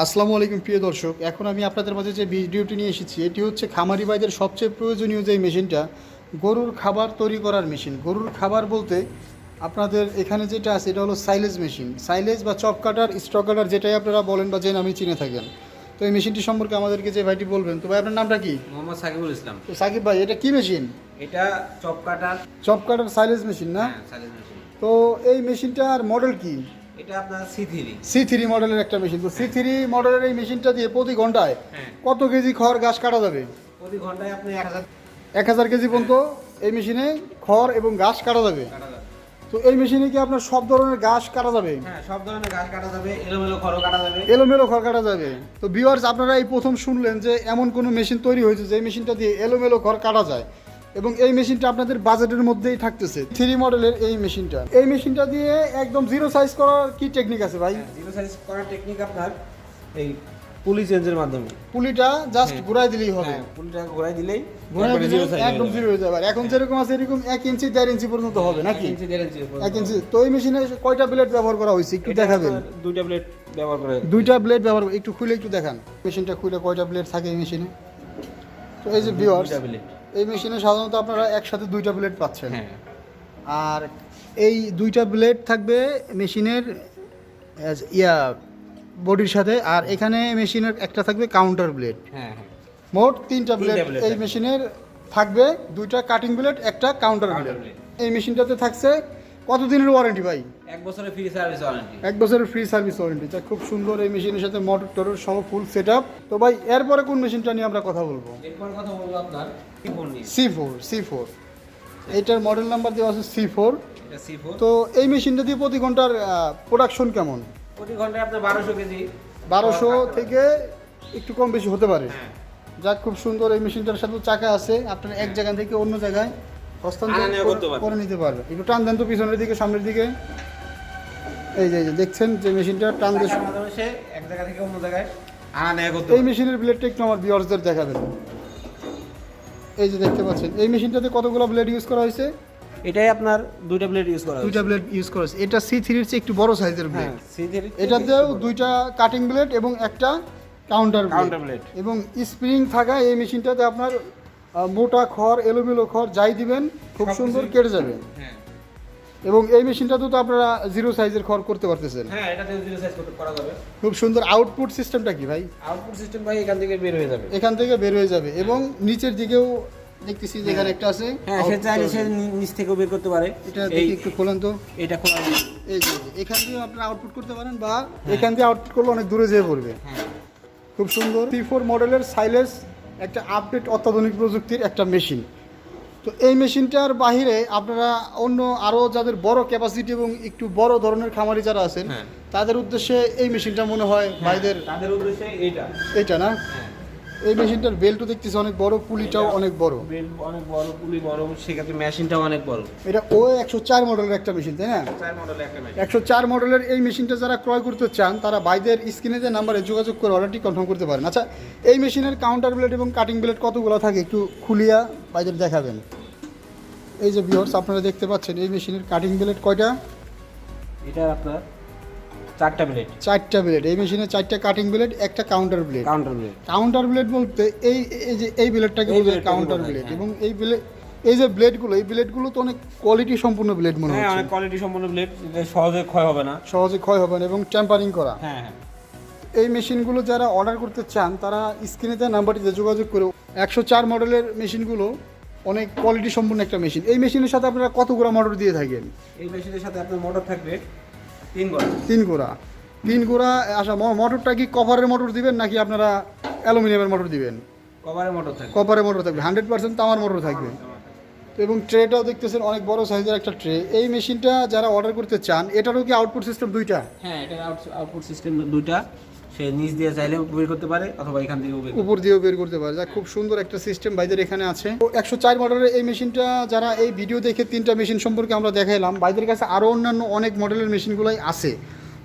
আসসালামু আলাইকুম প্রিয় দর্শক। এখন আমি আপনাদের মাঝে যে ভিডিওটি নিয়ে এসেছি এটি হচ্ছে খামারি ভাইদের সবচেয়ে প্রয়োজনীয় যে মেশিনটা গরুর খাবার তৈরি করার মেশিন। গরুর খাবার বলতে আপনাদের এখানে যেটা আছে এটা হলো সাইলেজ মেশিন। সাইলেজ বা চপ কাটার স্টক কাটার যেটাই আপনারা বলেন বা যে নামে চিনে থাকেন। তো এই মেশিনটি সম্পর্কে আমাদেরকে যে ভাইটি বলবেন তো ভাই আপনার নামটা কি? মোহাম্মদ সাকিবুল ইসলাম। তো সাকিব ভাই এটা কি মেশিন? এটা chop cutter. Chop cutter silage machine না? হ্যাঁ। তো এই মেশিনটার মডেল কি? এটা আপনার সি থ্রি সি থ্রি মডেলের একটা মেশিন তো সি থ্রি মডেলের এই মেশিনটা দিয়ে প্রতি ঘন্টায় হ্যাঁ। কত কেজি খড় ঘাস কাটা যাবে? প্রতি ঘন্টায় আপনি এক হাজার এক হাজার কেজি পর্যন্ত এই মেশিনে খড় এবং ঘাস কাটা যাবে। তো এই মেশিনে কি আপনার সব ধরনের ঘাস কাটা যাবে? হ্যাঁ সব ধরনের গাছ কাটা যাবে এলোমেলো খড়ও কাটা যাবে। এলোমেলো খড় কাটা যাবে। তো ভিউয়ার্স আপনারা এই প্রথম শুনলেন যে এমন কোনো মেশিন তৈরি হয়েছে যে এই মেশিনটা দিয়ে এলোমেলো খড় কাটা যায়। এবং এই মেশিনটা আপনাদের বাজেটের মধ্যেই থাকতেছে। থ্রি মডেলের এই মেশিনটা। এই মেশিনটা দিয়ে একদম জিরো সাইজ করার কি টেকনিক আছে ভাই? জিরো সাইজ করার টেকনিক আপনার এই পুলি চেঞ্জের মাধ্যমে। পুলিটা জাস্ট হ্যাঁ। ঘুরাই দিলেই হবে। হ্যাঁ পুলিটা ঘুরাই দিলেই একদম জিরো হয়ে যাবে। এখন যেরকম আছে এরকম এক ইঞ্চি দেড় ইঞ্চি পর্যন্ত হবে নাকি? এক ইঞ্চি, তো এই মেশিনে কয়টা ব্লেড ব্যবহার করা হয়েছে একটু দেখাবেন? দুইটা প্লেট ব্যবহার করে দুইটা ব্লেড ব্যবহার একটু খুলে একটু দেখান। মেশিনটা খুলে কয়টা ব্লেড থাকে এই মেশিনে? তো এই যে প্লেট এই মেশিনে সাধারণত আপনারা একসাথে দুইটা ব্লেড পাচ্ছেন। হ্যাঁ। আর এই দুইটা ব্লেড থাকবে মেশিনের ইয়া বডির সাথে আর এখানে মেশিনের একটা থাকবে কাউন্টার ব্লেড হ্যাঁ হ্যাঁ। মোট তিনটা ব্লেড এই মেশিনের থাকবে দুইটা কাটিং ব্লেড একটা কাউন্টার ব্লেড এই মেশিনটাতে থাকছে কত দিনের ওয়ারেন্টি ভাই? এক বছরের ফ্রি সার্ভিস ওয়ারেন্টি এক বছরের ফ্রি সার্ভিস ওয়ারেন্টি যা খুব সুন্দর এই মেশিনের সাথে মোটর টটর সহ ফুল সেট আপ তো ভাই এরপরে কোন মেশিনটা নিয়ে আমরা কথা বলব? এরপর কথা বলব আপনার সি ফোর সি ফোর এইটার মডেল নাম্বার দেওয়া আছে সি ফোর তো এই মেশিনটা দিয়ে প্রতি ঘণ্টার প্রোডাকশন কেমন? প্রতি ঘন্টায় আপনার বারোশো কেজি। বারোশো থেকে একটু কম বেশি হতে পারে। হ্যাঁ। যাক খুব সুন্দর এই মেশিনটার সাথে চাকা আছে। আপনার এক জায়গা থেকে অন্য জায়গায় হস্তান্তর করে- নিতে পারবে। একটু টান দেন তো পিছনের দিকে সামনের দিকে। এই যে এই যে দেখছেন যে মেশিনটা টান দিয়ে সে এক জায়গা থেকে অন্য জায়গায় আনা নেওয়া করতে এই মেশিনের ব্লেডটা একটু আমার বিয়ার্সদের দেখাবেন। এই যে দেখতে পাচ্ছেন এই মেশিনটাতে কতগুলো ব্লেড ইউজ করা হয়েছে? এটাই আপনার দুইটা প্লেট ইউজ করা দুইটা ব্লেড ইউজ করা হয়েছে। এটা সি থ্রির চেয়ে একটু বড় সাইজের ব্লেড হ্যাঁ সিথের এটাতেও দুইটা কাটিং ব্লেড এবং একটা কাউন্টার কাউন্টার ব্লেড ব্লেড এবং স্প্রিং থাকা এই মেশিনটাতে আপনার মোটা খড় এলোমেলো খড় যাই দিবেন খুব সুন্দর কেটে যাবে। হ্যাঁ। এবং এই মেশিনটাতেও তো আপনারা জিরো সাইজের খড় করতে পারতেছেন। হ্যাঁ এটাতে জিরো সাইজ করতে করা যাবে। খুব সুন্দর আউটপুট সিস্টেমটা কি ভাই? আউটপুট সিস্টেম ভাই এখান থেকে বের হয়ে যাবে। এখান থেকে বের হয়ে যাবে এবং নিচের দিকেও দেখতেছি যেখানে একটা আছে হ্যাঁ সে চাইলে সে নিচ থেকেও বের করতে পারে। এটা দেখি একটু খোলেন তো। এটা খোলা এই যে এখান দিয়ে আপনারা আউটপুট করতে পারেন বা এখান দিয়ে আউটপুট করলে অনেক দূরে যেয়ে পড়বে। হ্যাঁ। খুব সুন্দর। থ্রি ফোর মডেলের সাইলেস একটা আপডেট অত্যাধুনিক প্রযুক্তির একটা মেশিন তো এই মেশিনটার বাহিরে আপনারা অন্য আরও যাদের বড় ক্যাপাসিটি এবং একটু বড় ধরনের খামারি যারা আছেন হ্যাঁ। তাদের উদ্দেশ্যে এই মেশিনটা মনে হয় ভাইদের তাদের উদ্দেশ্যে এইটা। এইটা না? হ্যাঁ। এই মেশিনটার বেল্টও দেখতেছি অনেক বড় পুলিটাও অনেক বড়। বেল অনেক বড় পুলি বড় সেক্ষেত্রে মেশিনটাও অনেক বড়। এটা ও একশো চার মডেলের একটা মেশিন তাই না? চার মডেলের একটা মেশিন। একশো চার মডেলের এই মেশিনটা যারা ক্রয় করতে চান তারা বাইদের স্ক্রিনে যে নাম্বারে যোগাযোগ করে অর্ডারটি কনফার্ম করতে পারেন। আচ্ছা এই মেশিনের কাউন্টার ব্লেড এবং কাটিং ব্লেড কতগুলো থাকে একটু খুলিয়া বাইদের দেখাবেন? এই যে ভিউয়ার্স আপনারা দেখতে পাচ্ছেন এই মেশিনের কাটিং ব্লেড কয়টা? এটা আপনার চারটা প্লেট চারটা ব্লেড এই মেশিনে চারটা কাটিং ব্লেড একটা counter blade counter plate counter blade বলতে এই এই যে এই ব্লেডটাকে এই বলে blade টাকে কাউন্টার বলা ব্লেড হ্যাঁ। এবং এই ব্লেড এই যে ব্লেডগুলো এই ব্লেডগুলো তো অনেক কোয়ালিটি সম্পূর্ণ ব্লেড মনে হ্যাঁ হচ্ছে। অনেক কোয়ালিটি সম্পন্ন প্লেট সহজে ক্ষয় হবে না। সহজে ক্ষয় হবে না এবং টেম্পারিং করা। হ্যাঁ হ্যাঁ। এই মেশিনগুলো যারা অর্ডার করতে চান তারা স্ক্রিনে দেওয়া নাম্বারটিতে যোগাযোগ করে একশো চার মডেলের মেশিনগুলো অনেক কোয়ালিটি সম্পূর্ণ একটা মেশিন এই মেশিনের সাথে আপনারা কতগুলো মোটর দিয়ে থাকেন? এই মেশিনের সাথে আপনার মোটর থাকবে তিন গড়। তিন গোড়া। আচ্ছা মোটরটা কি কভারের মোটর দিবেন নাকি আপনারা অ্যালুমিনিয়ামের মোটর দিবেন? কভারের মোটর থাকবে। কপারের মোটর থাকবে হান্ড্রেড পার্সেন্ট তামার মোটর থাকবে। তো এবং ট্রেটাও দেখতেছেন অনেক বড় সাইজের একটা ট্রে। এই মেশিনটা যারা অর্ডার করতে চান এটারও কি আউটপুট সিস্টেম দুইটা? হ্যাঁ এটার আউটপুট সিস্টেম দুইটা। সে নিচ দিয়ে চাইলে বের করতে পারে অথবা এখান থেকেও বের উপর দিয়েও বের করতে পারে। যা খুব সুন্দর একটা সিস্টেম বাইদের এখানে আছে। একশো চার মডেলের এই মেশিনটা যারা এই ভিডিও দেখে তিনটা মেশিন সম্পর্কে আমরা দেখাইলাম বাইদের কাছে আরও অন্যান্য অনেক মডেলের মেশিনগুলোই আছে।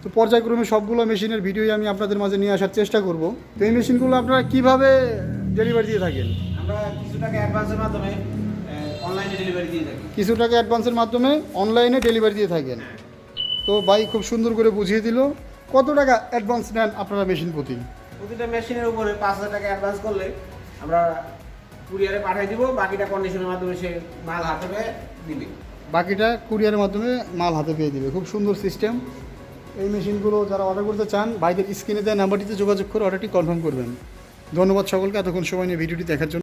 তো পর্যায়ক্রমে সবগুলো মেশিনের ভিডিওই আমি আপনাদের মাঝে নিয়ে আসার চেষ্টা করব। তো এই মেশিনগুলো আপনারা কীভাবে ডেলিভারি দিয়ে থাকেন? আমরা কিছু টাকা অ্যাডভান্সের মাধ্যমে অনলাইনে ডেলিভারি দিয়ে থাকি। কিছু টাকা অ্যাডভান্সের মাধ্যমে অনলাইনে ডেলিভারি দিয়ে থাকেন। তো ভাই খুব সুন্দর করে বুঝিয়ে দিল। কত টাকা অ্যাডভান্স নেন আপনারা মেশিন প্রতি? প্রতিটা মেশিনের উপরে পাঁচ হাজার টাকা অ্যাডভান্স করলে আমরা কুরিয়ারে পাঠিয়ে দিব বাকিটা কন্ডিশনের মাধ্যমে সে মাল হাতে পেয়ে দিবে। বাকিটা কুরিয়ারের মাধ্যমে মাল হাতে পেয়ে দিবে। খুব সুন্দর সিস্টেম এই মেশিনগুলো যারা অর্ডার করতে চান বাইদের স্ক্রিনে দেওয়া নাম্বারটিতে যোগাযোগ করে অর্ডারটি কনফার্ম করবেন। ধন্যবাদ সকলকে এতক্ষণ সময় নিয়ে ভিডিওটি দেখার জন্য।